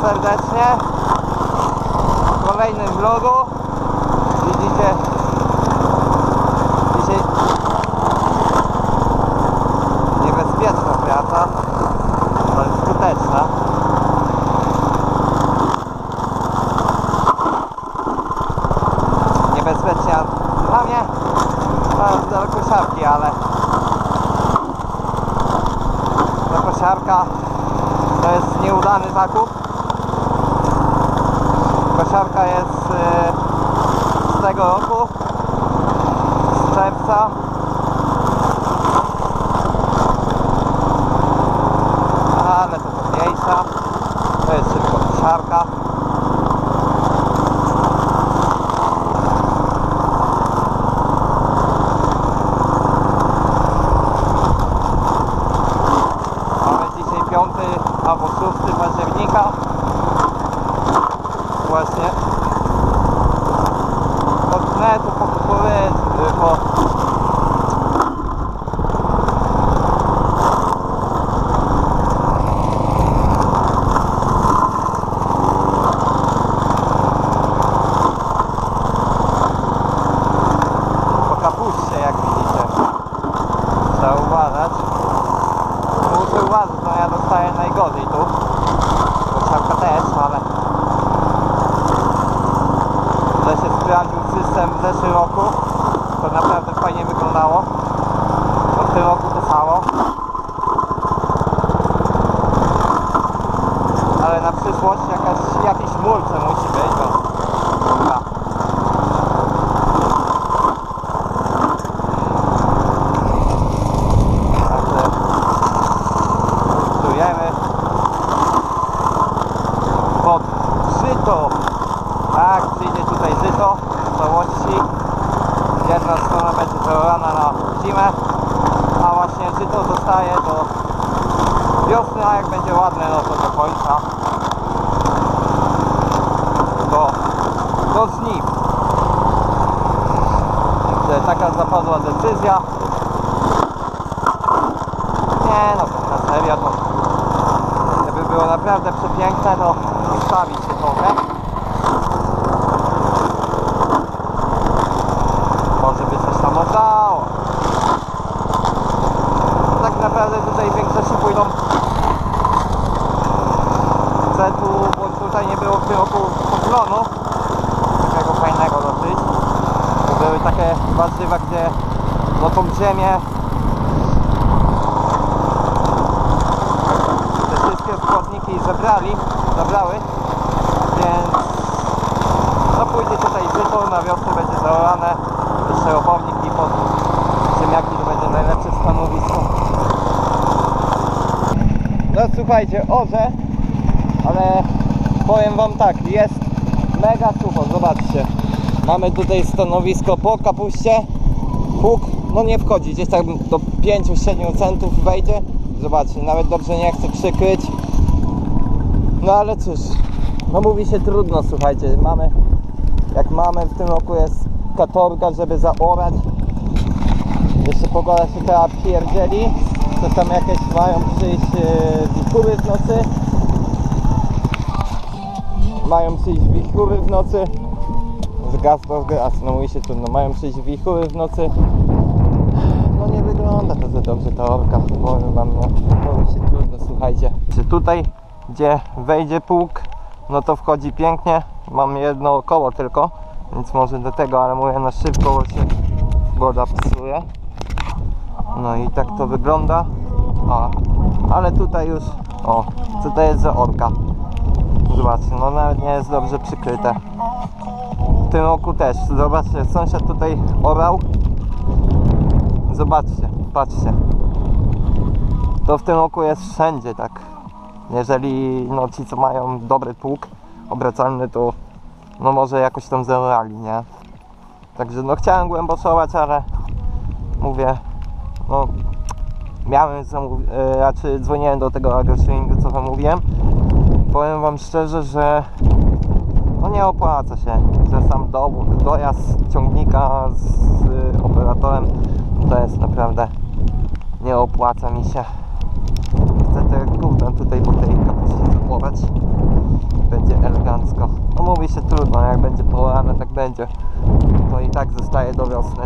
serdecznie. W kolejnym vlogu. Widzicie, dzisiaj niebezpieczna praca, ale skuteczna. Niebezpieczna dla mnie, a dla kosiarki, ale ta kosiarka to jest nieudany zakup. Kosiarka jest e, z tego roku, z czerwca. Ale to to mniejsza. To jest tylko kosiarka. Mamy dzisiaj 5 albo 6 października. Właśnie. Od netu po kukurydzy, po... Po kapuście, jak widzicie. Trzeba uważać. Muszę uważać, no ja dostaję najgorzej tu. Kosiarka też, ale... że się sprawdził system w zeszłym roku, to naprawdę fajnie wyglądało. To w tym roku to samo. Ale na przyszłość jakaś, jakiś mulce musi być, bo dobra. Także czujemy pod żyto tak, przyjdzie tutaj żyto w całości. Jedna strona będzie zaorana na zimę, a właśnie żyto zostaje do wiosny, a jak będzie ładne, no to do końca. Do, do. Także taka zapadła decyzja. Nie no, na serio to gdyby było naprawdę przepiękne, to ustawić się trochę. Może by coś tam oddało. Tak naprawdę tutaj w większości pójdą chcę tu, bo tutaj nie było w tym roku poklonu takiego fajnego dosyć. To były takie warzywa, gdzie no tą ziemię te wszystkie składniki zebrali, zabrały, więc no pójdzie tutaj żyto, na wiosnę będzie zaorane, jeszcze opownik i pod ziemniaki to będzie najlepsze stanowisko. No słuchajcie, orze, ale powiem wam tak, jest mega sucho, zobaczcie. Mamy tutaj stanowisko po kapuście, huk, no nie wchodzi, gdzieś tak do 5-7 centów wejdzie. Zobaczcie, nawet dobrze nie chce przykryć. No ale cóż, no mówi się trudno, słuchajcie, mamy, jak mamy w tym roku jest katorga, żeby zaorać. Jeszcze pogoda się teraz pierdzieli, to tam jakieś mają przyjść yy, wichury w nocy. Mają przyjść wichury w nocy. Zgasł gaz, no mówi się trudno, mają przyjść wichury w nocy. No nie wygląda to za dobrze ta orka, powiem wam, no, się trudno, słuchajcie. Czy tutaj, gdzie wejdzie pług, no to wchodzi pięknie. Mam jedno koło tylko, więc może do tego, ale mówię na szybko, bo się woda psuje. No i tak to wygląda. A, ale tutaj już, o, co to jest za orka? Zobaczcie, no nawet nie jest dobrze przykryte. W tym roku też, zobaczcie, sąsiad tutaj orał. Zobaczcie, patrzcie. To w tym roku jest wszędzie tak. Jeżeli no, ci co mają dobry pług obracalny, to no może jakoś tam zaorali, nie? Także no chciałem głęboszować, ale mówię, no miałem zamówi- e, raczej dzwoniłem do tego agroswingu, co wam mówiłem. Powiem wam szczerze, że nie opłaca się, że sam do, dojazd ciągnika z y, operatorem to jest naprawdę nie opłaca mi się. Chcę te gówno tutaj po tej kapuście zapować. elegancko. No mówi się trudno, jak będzie połane, tak będzie. To i tak zostaje do wiosny.